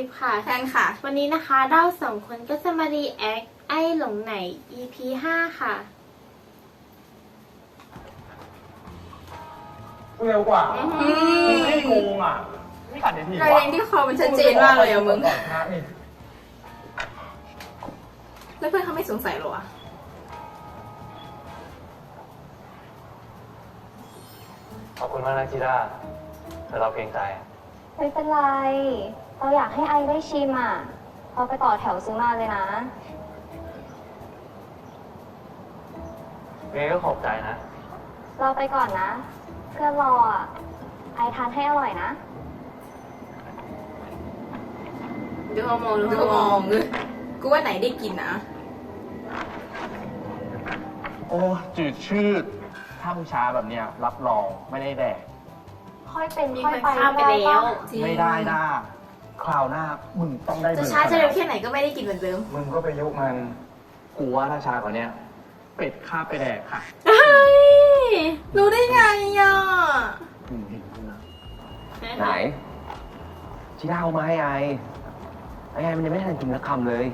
ทิพย์ค่ะ แทนค่ะ วันนี้นะคะเราสองคนก็จะมารีแอคไอ้หลงไหน EP 5ค่ะ เร็วกว่าอืมมึงไม่โกงอะไม่ขัดในทีรอยแดงที่คอมันชัดเจนมากเลยอะมึงก่อนนะนี่แล้วเพื่อนเขาไม่สงสัยเหรอวะขอบคุณมากนะจีด้าแต่เราเกรงใจอะไม่เป็นไร เราอยากให้ไอได้ชิมอะเราไปต่อแถวซื้อมาเลยนะ เมย์ก็ขอบใจนะ เราไปก่อนนะ เพื่อนรออะ ไอทานให้อร่อยนะ ดูเขามองดูดูเขามมอองงเลยกูว่าไหนได้กินนะโอ้จืดชืดถ้ามึงช้าแบบเนี้ยรับรองไม่ได้แดกค่อยเป็นมีค่อยคนไปข้ามไปแล้วจริง ไม่ได้ด้า คราวหน้ามึงต้องได้จะมือช้าจะเร็วแค่ไหนก็ไม่ได้กินเหมือนเดิมมึงก็ไปยุมันกูว่าถ้าช้ากว่าเนี้ยเป็ดข้าบไปแดกค่ะเฮ้ยรู้ได้ไงอะมึงเห็นมึงนะไหนชิดาเอามาให้ไอไอไอมันยังไม่ทันกินสักคำเลย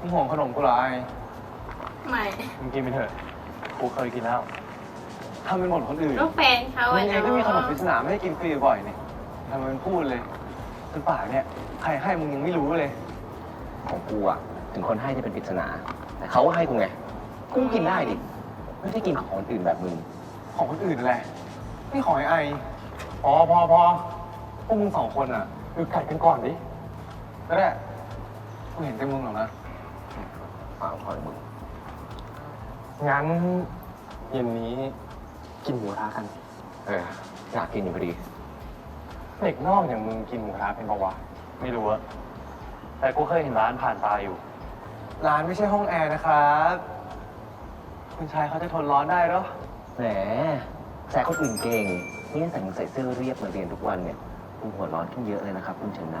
มึงห่วงขนมกูเหรอไอ้ไม่มึงกินไปเถอะกูเคยกินแล้วทำเป็นหมดคนอื่นก็แฟนเขามึอะงเองก็มีขนมปริศเนาะนาไม่ให้กินฟรีบ่อยนี่ทำไมมึงพูดเลย จนป่ากเนี่ยใครให้มึงยังไม่รู้เลย ของกูอะถึงคนให้จะเป็นปริศนาแต่เขาก็ให้กูไงกูกินได้ดิไม่ได้กินของคนอื่นแบบมึงของคนอื่นแหละนี่ของไอ้ไอพอพอพอพวกมึงสองคนอะหยุดกัดกันก่อนดิแล้วแหละกูเห็นใจมึงหรอกนะฟังคอยมึงงั้นเย็นนี้กินหมูกระทะกัน เอออยากกินอยู่พอดี เด็กนอกอย่างมึงกินหมูกระทะเป็นปะวะไม่รู้อะแต่กูเคยเห็นร้านผ่านตาอยู่ ร้านไม่ใช่ห้องแอร์นะครับ คุณชายเขาจะทนร้อนได้เหรอ แหมแซกคนอื่นเก่ง นี่ใส่มึงใส่เสื้อเรียบมาเรียนทุกวันเนี่ยคุณหัวร้อนขึ้นเยอะเลยนะครับ คุณเฉินไหน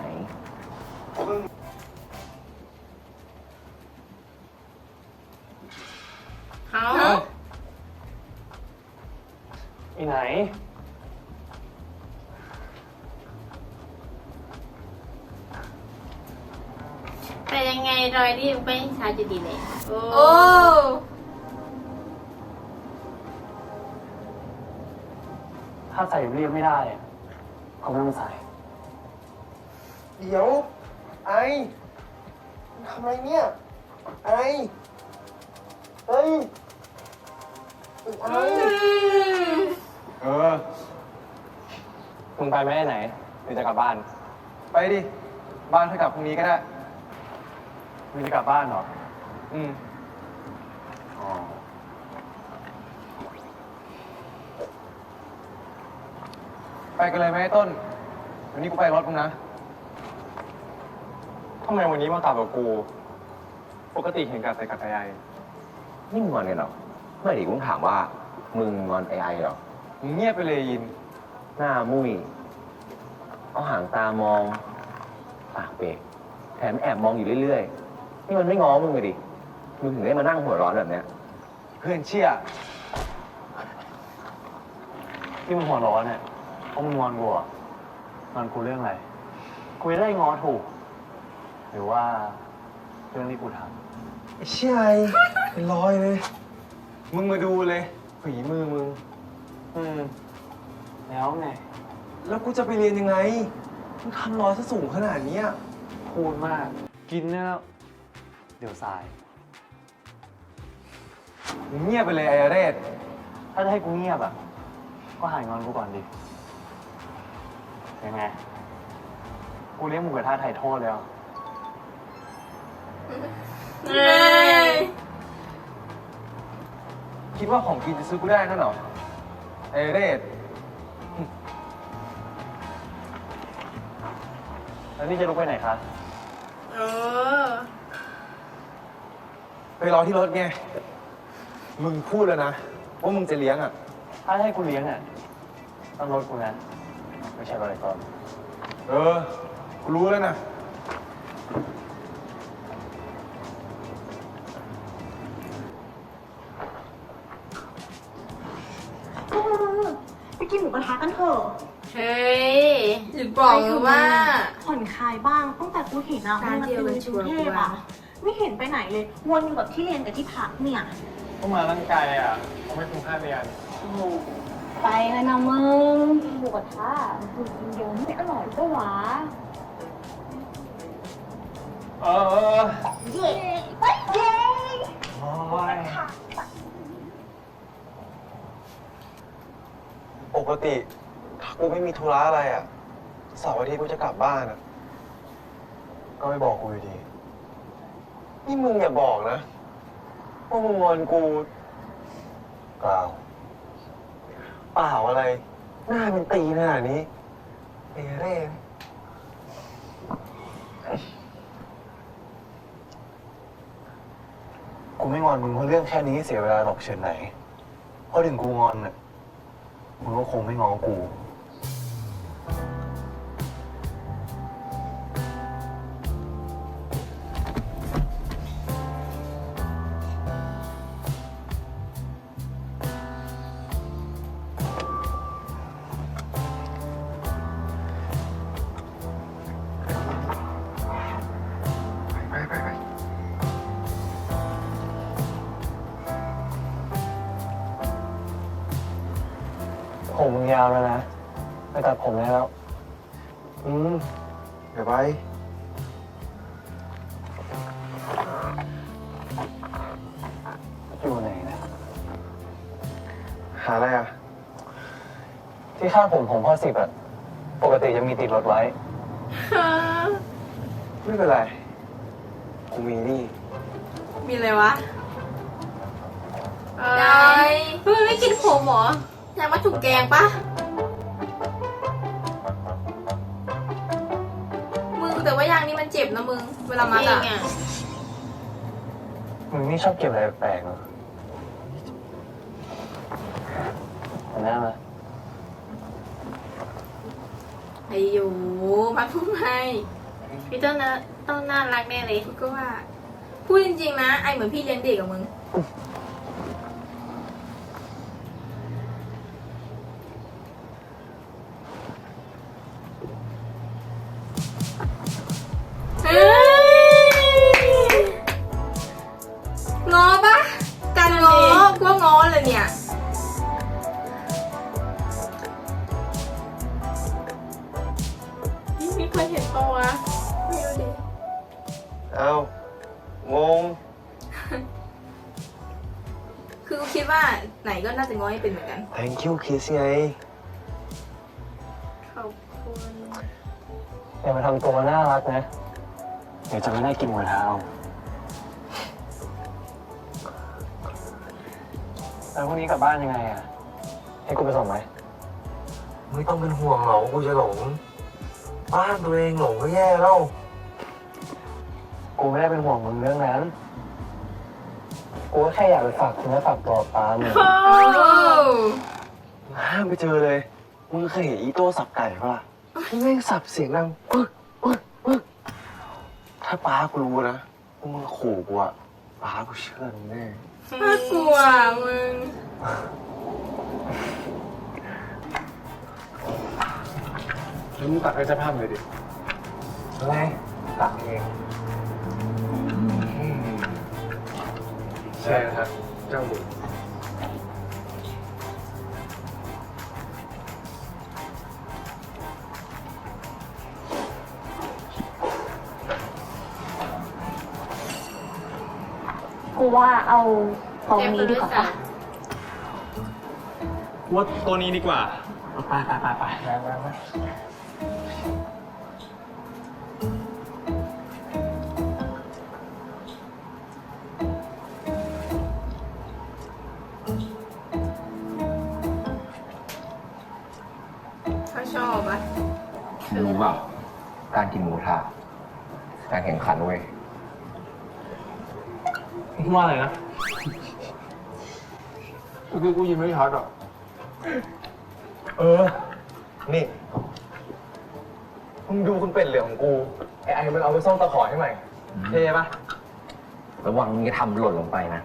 เขาอีไหน แต่ยังไงรอยที่ไม่ช้าจะดีเลยโอ้โอ้ถ้าใส่เรียบไม่ได้อะก็ไม่ต้องใส่ เดี๋ยวไอทำอะไรเนี่ย ไอเฮ้ยไอเออมึงไปไหมไอ้ไหนหรือจะกลับบ้าน ไปดิ บ้านเธอกลับพรุ่งนี้ก็ได้ มึงจะกลับบ้านเหรอ อืมอ๋อไปกันเลยไหมไอ้ต้น วันนี้กูไปรถมึงนะ ทำไมวันนี้มากลับกับกู ปกติเห็นกับแต่กับแต่ยายนี่มึงงอนกันเหรอเมื่อดีกูถามว่า มึงงอนไอไอเหรอ มึงเงียบไปเลยยิน หน้ามุ้ยเอาหางตามอง ปากเปกแถมแอบมองอยู่เรื่อยๆ นี่มันไม่ง้อมึงเลยดิ มึงถึงได้มานั่งหัวร้อนแบบเนี้ย เพื่อนเชี่ยที่มึงหัวร้อนเนี่ยเพราะมึงงอนกูอะงอนกูเรื่องอะไร กูจะได้งอถูก หรือว่าเรื่องที่กูทไอ้เชี่ยไอเป็นรอยเลยมึงมาดูเลยฝีมือมึงำอืม แล้วไง แล้วกูจะไปเรียนยังไง มึงทำรอยซะสูงขนาดเนี้ย พูดมาก กินเนี่ยแล้วเดี๋ยวสาย มึงเงียบไปเลยไอเรศถ้าจะให้กูเงียบอะ ก็หายงอนกูก่อนดิยังไง กูเลี้ยงหมูกระทะไถ่โทษแล้ว เอ้ยคิดว่าของกินจะซื้อกูได้นั่นเหรอ ไอเรศแล้วนี่จะลุกไปไหนคะโอ้ ไปรอที่รถไง มึงพูดแล้วนะว่ามึงจะเลี้ยงอะ ถ้าให้กูเลี้ยงอะต้องรถกูนะไม่ใช่รถไอ้ต้นเออ กูรู้แล้วนะไปกินหมูกระทะกันเถอะเฮ้ยหรือบอกเลยว่า ผ่อนคคายบ้างตั้งแต่กูเห็นอะร้านมันเดียวอยู่กันในชักวรุร์งเทกูพว่าอะ ไม่เห็นไปไหนเลย วนอยู่กับที่เรียนกับที่พักเนี่ยก็มาตั้งใจอะเขาไม่คุ้มค่าเรียนไปเลยนะมึงหมูกระทะมึงกินเยอะไม่อร่อยด้วยวะเออเออเย้ไปเย้โอ้ยปกติถ้ากูไม่มีธุระอะไรอะเสาร์อาทิตย์กูจะกลับบ้านอะ ก็ไม่บอกกูอยู่ดี นี่มึงอย่าบอกนะว่ามึงงอนกูเปล่าเปล่าอะไร หน้ามันตีขนาดนี้เอเร่กูไม่งอนมึงเพราะเรื่องแค่นี้เสียเวลาหรอกเชิญไหน เพราะถึงกูงอนน่ะมึงก็คงไม่ง้อกู ผมมึงยาวแล้วนะไปตัดผมได้แล้ว อืม เดี๋ยวไป อยู่ไหนนะ หาอะไรอะ ที่ข้างผมผมข้อสิบอะปกติจะมีติดรถไว้ ไม่เป็นไร กูมีนี่ มีอะไรวะอะไรยายเฮ้ยไม่กินผมเหรอ ยายมาถูกแกงปะมึงแต่ว่ายางนี่มันเจ็บนะมึง เวลามัดจริอะงอะมึงนี่ชอบเก็บอะไรแปลกๆเหรอหันหน้ามาไอ้อยู่มาพูดไงพี่ต้นนะต้องน่ารักแน่เลยกูก็ว่า พูดจริงๆนะ ไอเหมือนพี่เลี้ยงเด็กกับมึง นก็น่าจะง้อให้เป็นเหมือนกัน thank you kiss ไงขอบคุณอย่ามาทำตัวน่ารักนะ เดี๋ยวจะไม่ได้กินหัวเท้าแล้วพรุ่งนี้กลับบ้านยังไงอะให้กูไปส่งไหม ไม่ต้องเป็นห่วงหรอกว่ากูจะหลง บ้านตัวเองหลงก็แย่แล้ว กูไม่ได้เป็นห่วงมึงเรื่องนั้น กูก็แค่อยากไปฝากเนื้อฝากตัวป้ามึงโอ้ห้ามไปเจอเลย มึงเคยเห็นอีโต้สับไก่ปะล่ะที่แม่งสับเสียงดังปึ๊กปึ๊กปึ๊กถ้าป้ากูรู้นะว่ามึงขู่กูอะป้ากูเชื่อมึงแน่น่ากลัวมึง แล้วมึงตัดให้เจ้าภาพเลยดิอะไรตักเอง ใช่ครับเจ้าบุญกูว่าเอาตรงนี้ดีกว่าปะว่าตัวนี้ดีกว่า ไปไปไปไป ว่าอะไรนะคือกูยินไม่ชัดอะ เออ นี่ มึงดูคุณเป็ดเหลืองของกู ไอ้ไอ้มันเอาไปซ่อมตะขอให้ใหม่เท่ปะระวังมึงจะทำหล่นลงไปนะ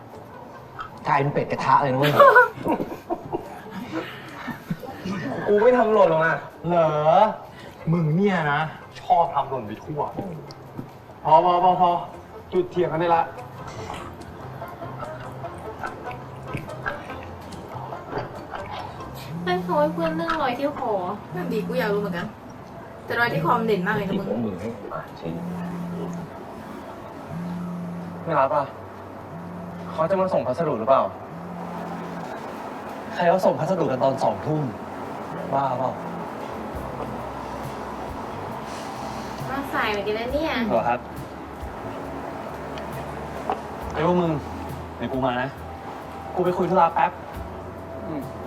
กลายเป็นเป็ดกระทะเลยนะเว้ย กูไม่ทำหล่นหรอกนะ เหรอ มึงเนี่ยนะชพ่อทำหล่นไปทั่ว พอพอพอพอจุดเทียงกันได้ละ ให้เพื่อนเรื่องรอยที่คอนั่นดีกูอยากรู้เหมือนกัน แต่รอยที่คอมนเด่นมากเลยนะมึงมึงให้อ่านจริงไม่รับอะเขาจะมาส่งพัสดุหรือเปล่า ใครเขาส่งพัสดุกันตอนสองทุ่มบ้าเปล่ามาสายเหมือนกันนะเนี่ยเหรอครับไอ้พวกมึงเดี๋ยวกูมานะ กูไปคุยธุระแป๊บเ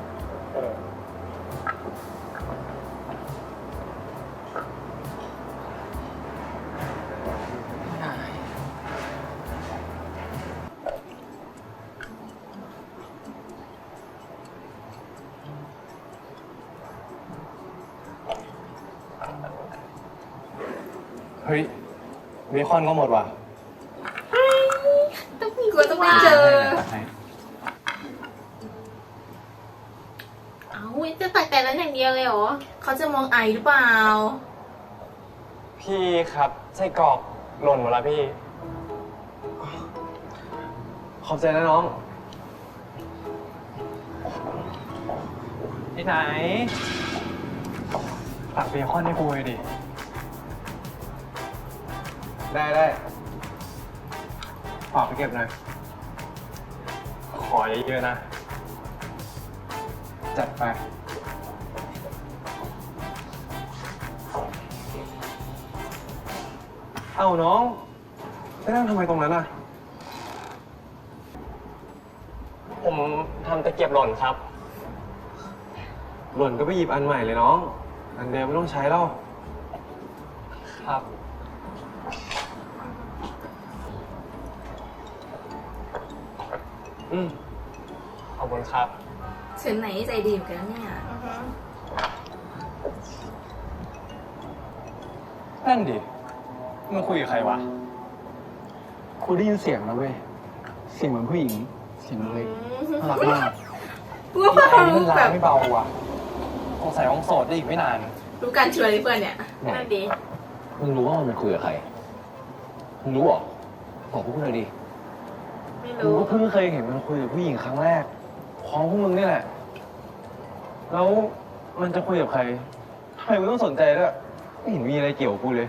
คอนก็หมดว่ะต้องมีกูต้องได้เจอเอ้าจะตักแต่นั้นอย่างเดียวเลยเหรอ เขาจะมองไอหรือเปล่า พี่ครับไส้กรอกหล่นหมดแล้วพี่ ขอบใจนะน้อง ที่ไหนตักเบคอนให้กูเลยดิ ได้ได้ฝากไปเก็บหน่อย ขอเยอะๆนะ จัดไป เอ้าน้อง ไปนั่งทำไมตรงนั้นอะ ผมทำตะเกียบหล่นครับ หล่นก็ไปหยิบอันใหม่เลยน้อง อันเดิมไม่ต้องใช้แล้ว ครับ คุณครับ เฉินไหนใจดีเหมือนกันนะเนี่ยนั่นดิมึงคุยกับใครวะ กูได้ยินเสียงแล้วเว้ย เสียงเหมือนผู้หญิง เสียงเล็กน่ารักมากกูว่าไอ้นี่มันแบลาบไม่เบาว่ะสงสัยต้องโสดได้อีกไม่นาน รู้การชวนไอ้เพื่อนเนี่ยนั่นดีมึงรู้ว่ามันเป็นคุยกับใคร มึงรู้เหรอบอกพวกกูหน่อยดิ ไม่กูรู้ ก็เพิ่งเคยเห็นมันคุยกับผู้หญิงครั้งแรก พร้อมพวกมึงนี่แหละ แล้วมันจะคุยกับใครทำไมมึงต้องสนใจด้วยไม่เห็นมีอะไรเกี่ยวกับกูเลย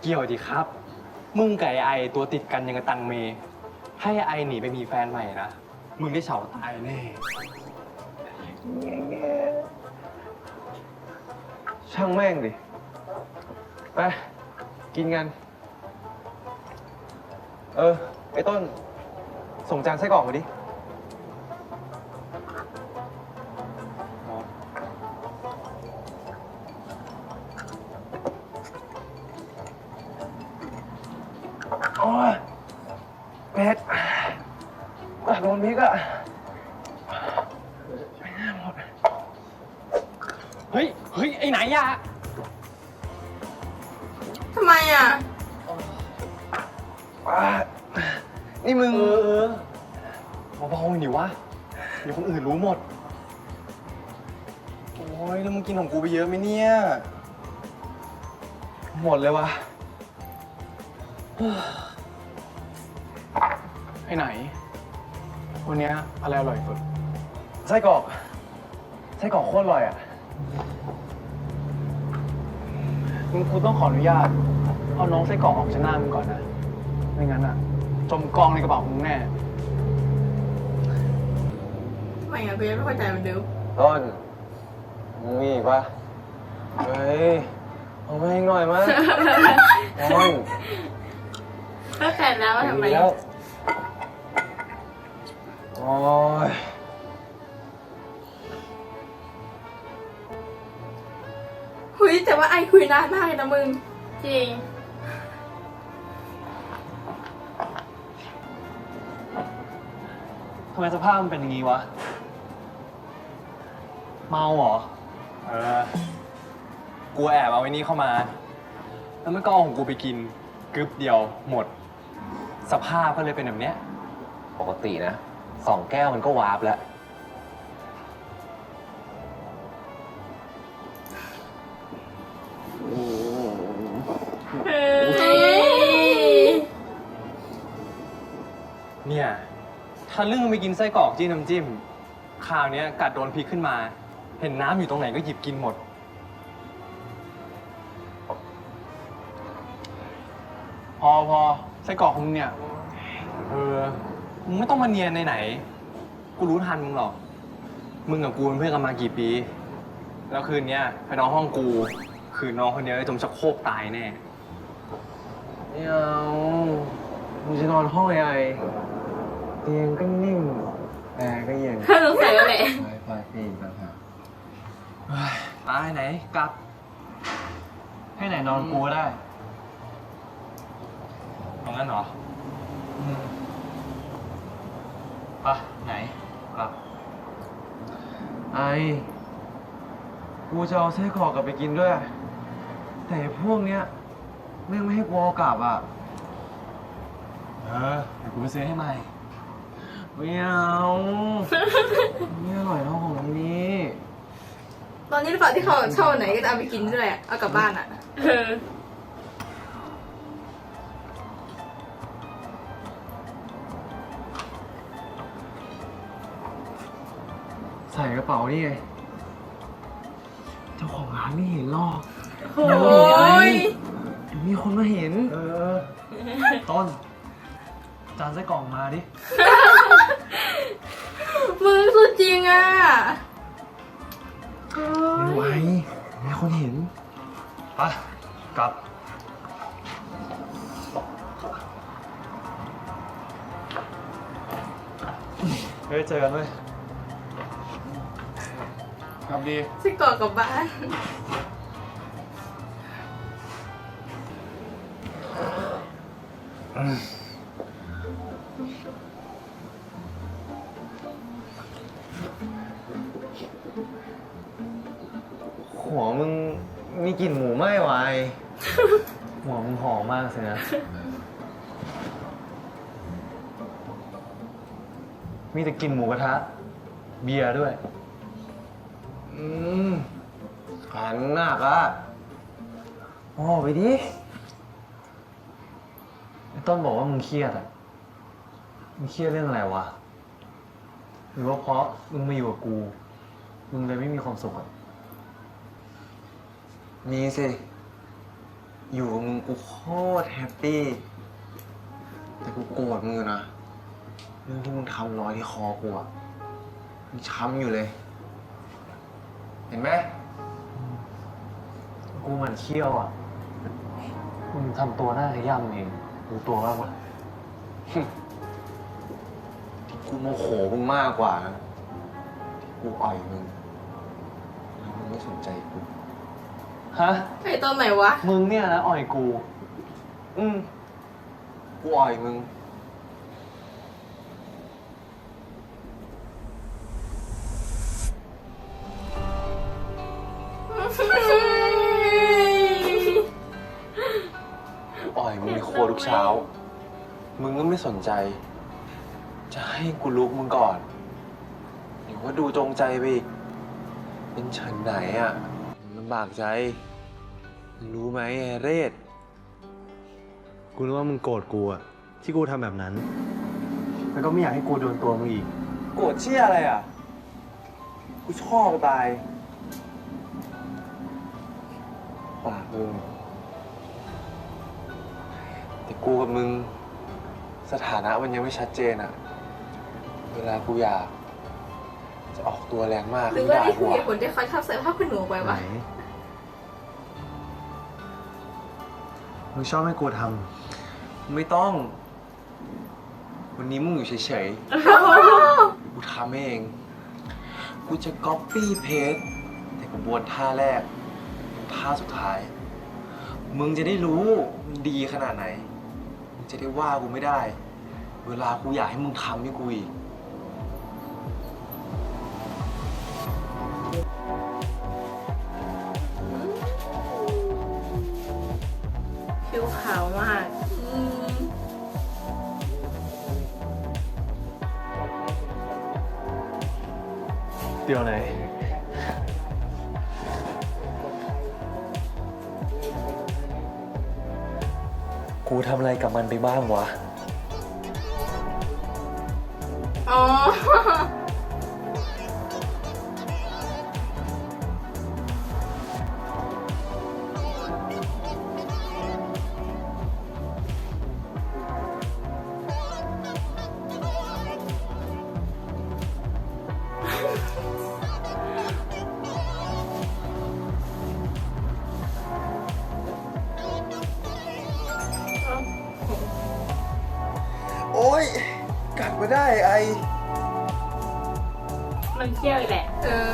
เกี่ยวดีครับ มึงกับไอไอตัวติดกันยังกับตังเม ให้ไอหนีไปมีแฟนใหม่นะ มึงได้เฉาตายแน่ ช่างแม่งดิ ไป กินกัน เออ ไอ้ต้น ส่งจานไส้กรอกมาดิ โอ้ยเผ็ดอะโดนพริกอะเฮ้ย เฮ้ย ไอไหนอะทำไมอะอะนี่มึงเออเออเบาๆหนิวะเดี๋ยวคนอื่นรู้หมด โอ้ยแล้วมึงกินของกูไปเยอะไหมเนี่ย หมดเลยวะ ไอไหน วันเนี้ยอะไรอร่อยสุด ไส้กรอก ไส้กรอกโคตรอร่อยอะ มึงกูต้องขออนุญาต เอาน้องไส้กรอกออกจากหน้ามึงก่อนนะ ไม่งั้นอะจมกองในกระเป๋ามึงแน่ ทำไมอะกูยังไม่เข้าใจเหมันเดิมต้นมึงมีอีกปะเฮ้ยเอามาให้หน่อยมั้ยต้นก็แต่แล้วว่าทำไม ดีแล้ว โอ้ยเฮ้ยแต่ว่าไอคุยนานมากเลยนะมึง จริง ทำไมสภาพมันเป็นอย่างงี้วะ เมาเหรอ เออ กูแอบเอาไอ้นี่เข้ามา แล้วมันก็เอาของกูไปกินกึบเดียวหมด สภาพก็เลยเป็นแบบเนี้ย ปกตินะ สองแก้วมันก็วาร์ปแล้ว เนี่ยทะลึ่งไปกินไส้กรอกจิ้มน้ำจิ้มคราวนี้กัดโดนพริขึ้นมา เห็นน้ำอยู่ตรงไหนก็หยิบกินหมด พอพอไส้กรอกขอมึงเนี่ย เออ มึงไม่ต้องมาเนียนในไหนๆกูรู้ทันมึงหรอก มึงกับกูเป็นเพื่อนกันมากี่ปี แล้วคืนเนี้ยไปนอนห้องกู คืนน้องคนเดียวไอ้จมชักโครกตายแน่ไม่เอามึงจะนอนห้องไอ้ไอเตียงก็นิ่มแอร์ก็เย็นสงสัยว่าแหละไฟไฟฟรีอีกต่างหากตายไหนกลับ ให้ไหนนอนกูก็ได้เอางั้นเหรอ ปะไหนกลับ ไอ กูจะเอาไส้กรอกกลับไปกินด้วย แต่พวกเนี้ยแม่งไม่ให้กูเอากลับอะ เออเดี๋ยวกูไปซื้อให้ใหม่ไม่เอาไม่อร่อยเท่าของนี้ ตอนนี้หรือเปล่าที่เขาชอบอันไหนก็จะเอาไปกินด้วยแหละเอากลับบ้านอะ เออ ระเป๋านี่ไง เจ้าของร้านไม่เห็นหรอกโอ้ยเดี๋ยวมีคนมาเห็น เออ ต้น จานไส้กรอกมาดิ มึงสุดจริงอะไม่ไหวมีคนเห็นไปกลับ เฮ้ยเจอกันเว้ย ครับดีสิก่อนกลับบ้านหัวมึงมีกลิ่นหมูไหม้ไวะไอ้หัวมึงหอมมากสินะ มีแต่กินหมูกระทะ เบียร์ด้วย อืมขันหนักอะโอ้ไปดิไอ้ต้นบอกว่ามึงเครียดอะมึงเครียดเรื่องอะไรวะ หรือว่าเพราะมึงมาอยู่กับกู มึงเลยไม่มีความสุขอะมีสิ อยู่กับมึงกูโคตรแฮปปี้ แต่กูโกรธมึงอยู่นะ เรื่องที่มึงทำรอยที่คอกูอะมันช้ำอยู่เลย ห็นไหมกูหมันเขี้ยวอะ มึงทำตัวหน้าขย่ำเองรู้ตัวบ้างปะกูโมโหมึงมากกว่านะที่กูอ่อยมึงแล้วมึงไม่สนใจกูฮะไอตอนไหนวะ มึงเนี่ยนะอ่อยกู อืมกูอ่อยมึง มึงก็ไม่สนใจ จะให้กูลุกมึงก่อน หรือว่าดูจงใจไปอีกเป็นเฉินไหนอะมันลำบากใจมึงรู้ไหมไอ้เรศกูรู้ว่ามึงโกรธกูอะที่กูทำแบบนั้น แล้วก็ไม่อยากให้กูโดนตัวมึงอีก โกรธเชี่ยอะไรอะ กูชอบตายปากมึงแต่กูกับมึง สถานะมันยังไม่ชัดเจนอะเวลากูอยากจะออกตัวแรงมากหรือว่าด่านี่คืกูอเหอะตุผลที่เขาชอบใส่ผ้าขนหนูไปไหนวะมึงชอบให้กูทไม่ต้อง วันนี้มึงอยู่เฉยๆ กูทำเอง กูจะก๊อปปี้เพจแต่กระบวนท่าแรก ท่าสุดท้าย มึงจะได้รู้มันดีขนาดไหนมึ งจะได้ว่ากูไม่ได้ เวลากูอยากให้มึงทำให้กูอีก ผิวขาวมากอืมำเดี๋ยวไหน กูทำอะไรกับมันไปบ้างวะ อ๋อ อ๊ยกัดมาได้ไอ มันเที่ยวอีกแหละ เออ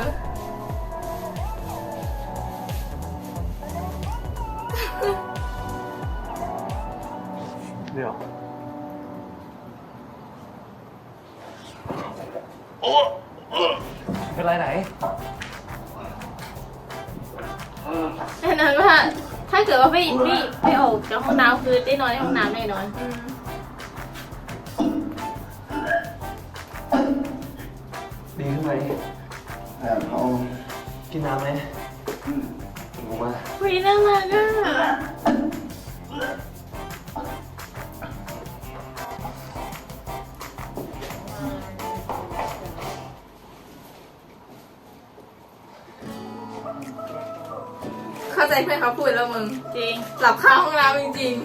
เข้าใจเพื่อนเขาพูดแล้วมึง จริง หลับข้างห้องน้ำจริง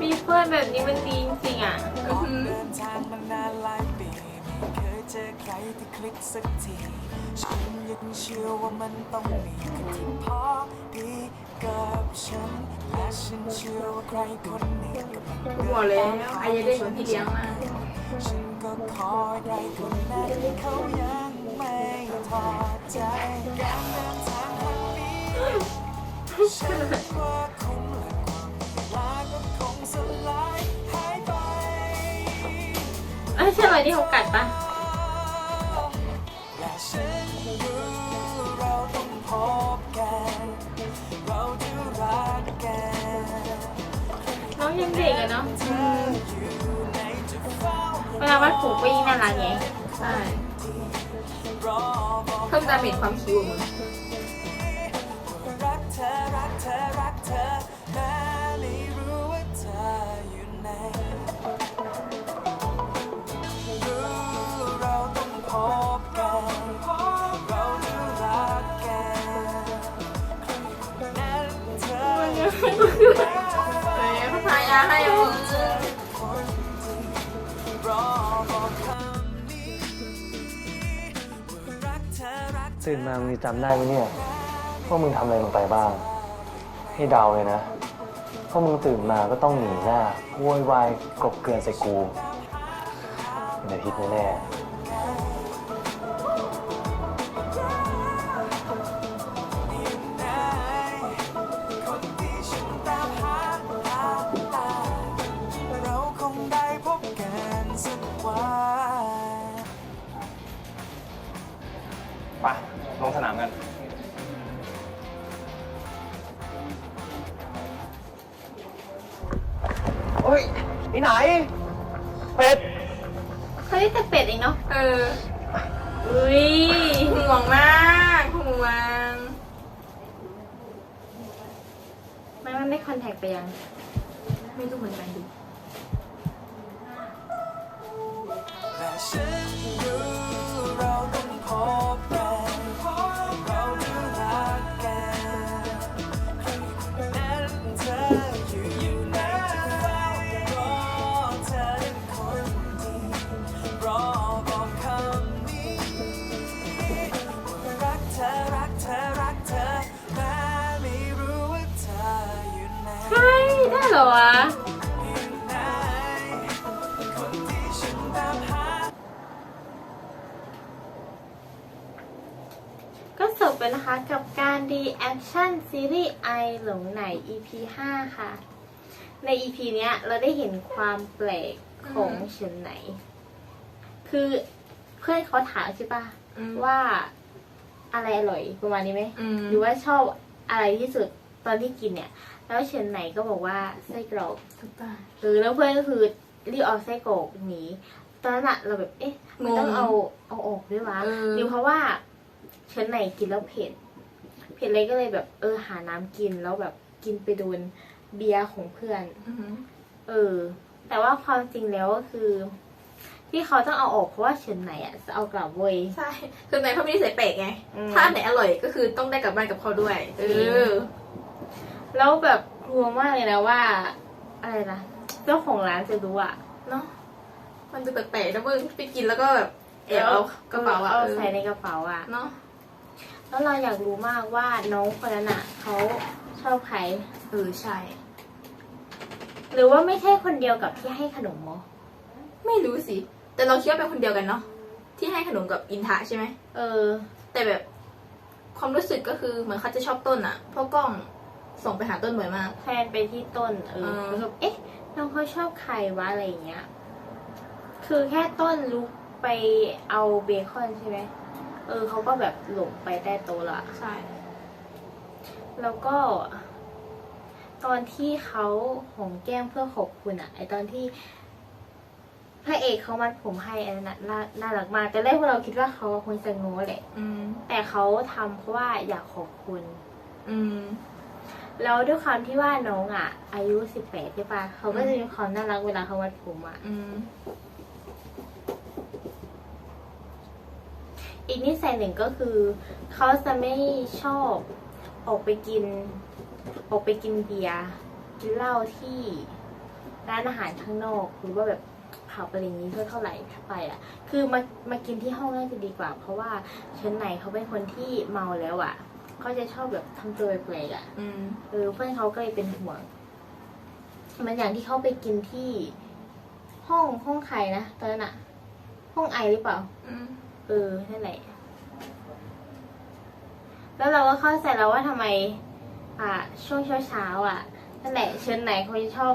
มีเพื่อนแบบนี้มันดีจริงๆอะ ๆอื้อหือทางมานานหลายปีไม่เคยเจอใครที่คลิกสักที ฉันยังเชื่อว่ามันต้องมี กูบอกแล้วไอ้ยังได้เหมือนพี่เลี้ยงมาฉันก็คอยใครคนนั้นเขายังไม่ทอดใจการเดินทางครั้งนี้ฉันว่าคงเหลือความเวลาก็คงสลายหายไปเอ้ยใช่ไหมที่เขากัดปะและฉันรู้เราต้องพบกัน เราจะรักกัน ยังเด็กอะเนาะเธออยู่ในจะเฝ้าเวลาวัดผมก็ยิ่งน่ารักไงใช่รอบอกเพิ่มดาเมจความคิวมึงรักเธอรักเธอรักเธอแม้ไม่รู้ว่าเธออยู่ไหนาให้อะมึงรอารักเธอตื่นมามึงจะจำได้ไหมเนี่ยว่ามึงทำอะไรลงไปบ้าง ให้เดาเลยนะพอมึงตื่นมาก็ต้องหนีหน้าโวยวายกลบเกลื่อนใส่กูเป็นอาทิตย์แน่ๆ 5 ค่ะ ใน EP เนี้ย เราได้เห็นความแปลกของเฉินไหน คือเพื่อนเขาถามใช่ปะอืม ว่าอะไรอร่อยประมาณนี้ไหม อืม หรือว่าชอบอะไรที่สุดตอนที่กินเนี่ย แล้วเฉินไหนก็บอกว่าไส้กรอก ถูกต้อง เออแล้วเพื่อนก็คือรีบเอาไส้กรอกหนีตอนนั้นอะเราแบบเอ๊ะมันต้องงงเอาเอาออกด้วยวะเออ หรือเพราะว่าเชิญไหนกินแล้วเผ็ดเผ็ดเลยก็เลยแบบ เออหาน้ำกินแล้วแบบ กินไปโดนเบียร์ของเพื่อน อือหือเออ แต่ว่าความจริงแล้วก็คือ ที่เขาต้องเอาออกเพราะว่าเฉินไหนอะจะเอากลับเว้ย ใช่คือในเขาไม่ได้ใส่เปรกไง อืม ถ้าอันไหนอร่อยก็คือต้องได้กลับบ้านกับเขาด้วย เออ แล้วแบบกลัวมากเลยนะว่า อะไรนะเจ้าของร้านจะรู้อะเนาะมันดูแปลกๆนะมึงไปกินแล้วก็แบบแอบเอากระเป๋าอะเอาเออใส่ในกระเป๋าอะเนาะแล้วเราอยากรู้มากว่าน้องคนนั้นอะเขา ชอบใคร เออใช่ หรือว่าไม่ใช่คนเดียวกับที่ให้ขนมมอไม่รู้สิ แต่เราคิดว่าเป็นคนเดียวกันเนาะที่ให้ขนมกับอินทะใช่ไหมเออ แต่แบบความรู้สึกก็คือเหมือนเขาจะชอบต้นอะเพราะกล้องส่งไปหาต้นบ่อยมาก แทนไปที่ต้นเออเออแล้วก็เอ๊ะน้องเขาชอบใครวะอะไรอย่างเงี้ย คือแค่ต้นลุกไปเอาเบคอนใช่ไหมเออเขาก็แบบหลงไปใต้โต๊ะละใช่ แล้วก็ ตอนที่เขาหอมแก้มเพื่อขอบคุณอะไอตอนที่พระเอกเขามัดผมให้อันนั้นน่ะน่าน่ารักมากแต่แรกพวกเราคิดว่าเขาคงจะโง่แหละอืมแต่เขาทำเพราะว่าอยากขอบคุณ อืมแล้วด้วยความที่ว่าน้องอะ อายุสิบแปดใช่ปะเขาก็จะมีความน่ารักเวลาเขาวัดผมอะอืมอีกนิสัยหนึ่งก็คือ เขาจะไม่ชอบ ออกไปกิน ออกไปกินเบียร์กินเหล้าที่ร้านอาหารข้างนอกหรือว่าแบบผับอะไรอย่างนี้เท่าไหร่ถ้าไปอะ คือมามากินที่ห้องน่าจะดีกว่า เพราะว่าเชนไหนเขาเป็นคนที่เมาแล้วอะเขาจะชอบแบบทำตัวแปลกๆอะอืมเออเพื่อนเขาก็เลยเป็นห่วง มันอย่างที่เขาไปกินที่ห้องห้องใครนะตอนนั้นอะห้องไอหรือเปล่าอืมเออนั่นแหละ แล้วเราก็เข้าใจแล้วว่าทำไม อ่า ช่วงเช้าเช้าๆอะนั่นแหละเชิญไหนเขาจะชอบ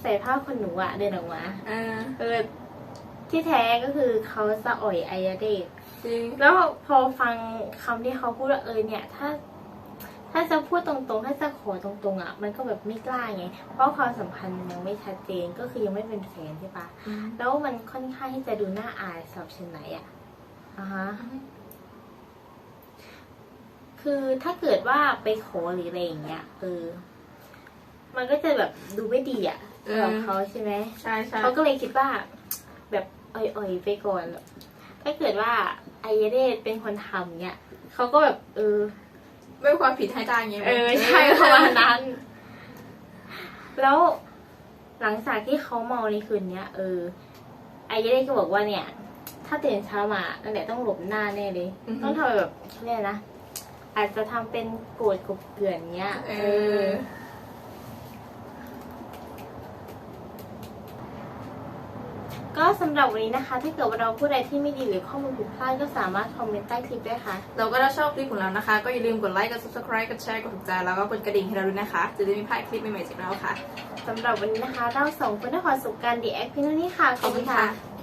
ใส่ผ้าขนหนูอะเดินออกมาอ่าเออที่แท้ก็คือเขาจะอ่อยไอยาเดชจริงแล้วพอฟังคำที่เขาพูดว่าเออเนี่ย ถ้า ถ้าจะพูดตรงๆ ถ้าจะขอตรงๆอะ มันก็แบบไม่กล้าไง เพราะความสัมพันธ์มันยังไม่ชัดเจนก็คือยังไม่เป็นแฟนใช่ปะอืมแล้วมันค่อนข้างที่จะดูน่าอายสำหรับเชนไหนอะอ่าฮะ คือถ้าเกิดว่าไปขอหรืออะไรอย่างเงี้ยเออ มันก็จะแบบดูไม่ดีอะสำหรับเขาใช่ไหมใช่ใช่เขาก็เลยคิดว่า แบบอ่อยๆไปก่อนถ้าเกิดว่าไอเยเดชเป็นคนทำเนี่ยเขาก็แบบ เออ ไม่ความผิดให้ได้ไงเออใช่ประมาณนั้น แล้วหลังจากที่เขาเมาในคืนเนี้ย เออ ไอเยเดชก็บอกว่าเนี่ย ถ้าตื่นเช้ามานั่นแหละต้องหลบหน้าแน่เลย ต้องทำแบบเขาเรียกอะไรนะ อาจจะทำเป็นโกรธกบเกลื่อนเนี้ยเอเอออ ก็สำหรับวันนี้นะคะ ถ้าเกิดว่าเราพูดอะไรที่ไม่ดีหรือข้อมูลผิดพลาดก็สามารถคอมเมนต์ใต้คลิปได้ค่ะ เราก็ถ้าชอบคลิปของเรานะคะ ก็อย่าลืมกดไลค์ กด subscribe กดแชร์ กดถูกใจ แล้วก็กดกระดิ่งให้เราด้วยนะคะ จะได้ไม่พลาดคลิปใหม่ๆจากเราค่ะ สำหรับวันนี้นะคะ เราสองคนต้องขอสุขการดีแอคเพียงเท่านี้ค่ะ ขอบคุณค่ะ